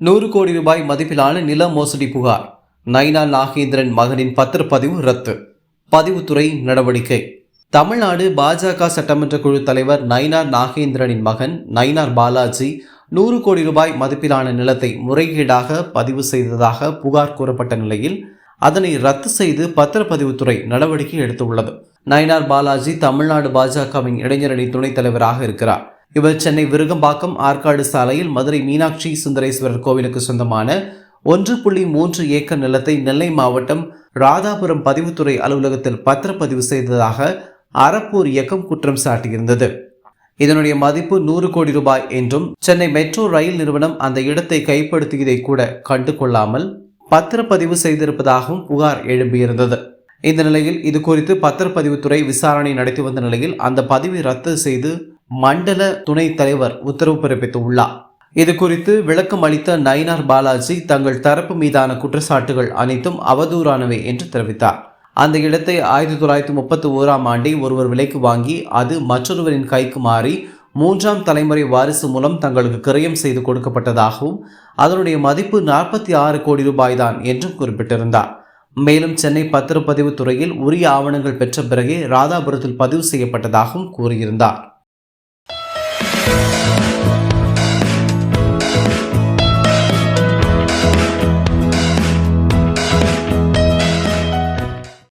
நூறு கோடி ரூபாய் மதிப்பிலான நில மோசடி புகார். நைனா நாகேந்திரன் மகனின் பத்திரப்பதிவு ரத்து. பதிவுத்துறை நடவடிக்கை. தமிழ்நாடு பாஜக சட்டமன்ற குழு தலைவர் நைனார் நாகேந்திரனின் மகன் நைனார் பாலாஜி நூறு கோடி ரூபாய் மதிப்பிலான நிலத்தை முறைகேடாக பதிவு செய்ததாக புகார் கூறப்பட்ட நிலையில் அதனை ரத்து செய்து பத்திரப்பதிவுத்துறை நடவடிக்கை எடுத்துள்ளது. நயினார் பாலாஜி தமிழ்நாடு பாஜகவின் இளைஞரணி துணைத் தலைவராக இருக்கிறார். இவர் சென்னை விருகம்பாக்கம் ஆற்காடு சாலையில் மதுரை மீனாட்சி சுந்தரேஸ்வரர் கோவிலுக்கு சொந்தமான ஒன்று புள்ளி மூன்று ஏக்கர் நிலத்தை நெல்லை மாவட்டம் ராதாபுரம் பதிவுத்துறை அலுவலகத்தில் பத்திரப்பதிவு செய்ததாக அறப்பூர் இயக்கம் குற்றம் சாட்டியிருந்தது. இதனுடைய மதிப்பு நூறு கோடி ரூபாய் என்றும் சென்னை மெட்ரோ ரயில் நிறுவனம் அந்த இடத்தை கைப்படுத்தியதை கூட கண்டு கொள்ளாமல் பத்திரப்பதிவு செய்திருப்பதாகவும் புகார் எழும்பியிருந்தது. இந்த நிலையில் இது குறித்து பத்திரப்பதிவுத்துறை விசாரணை நடத்தி வந்த நிலையில் அந்த பதிவை ரத்து செய்து மண்டல துணைத் தலைவர் உத்தரவு பிறப்பித்துள்ளார். இது குறித்து விளக்கம் அளித்த நயினார் பாலாஜி தங்கள் தரப்பு மீதான குற்றச்சாட்டுகள் அனைத்தும் அவதூறானவை என்று தெரிவித்தார். அந்த இடத்தை ஆயிரத்தி தொள்ளாயிரத்தி முப்பத்தி ஓராம் ஆண்டை ஒருவர் விலைக்கு வாங்கி அது மற்றொருவரின் கைக்கு மாறி மூன்றாம் தலைமுறை வாரிசு மூலம் தங்களுக்கு கிரயம் செய்து கொடுக்கப்பட்டதாகவும் அதனுடைய மதிப்பு நாற்பத்தி ஆறு கோடி ரூபாய் தான் என்றும் குறிப்பிட்டிருந்தார். மேலும் சென்னை பத்திரப்பதிவு துறையில் உரிய ஆவணங்கள் பெற்ற பிறகே ராதாபுரத்தில் பதிவு செய்யப்பட்டதாகவும் கூறியிருந்தார்.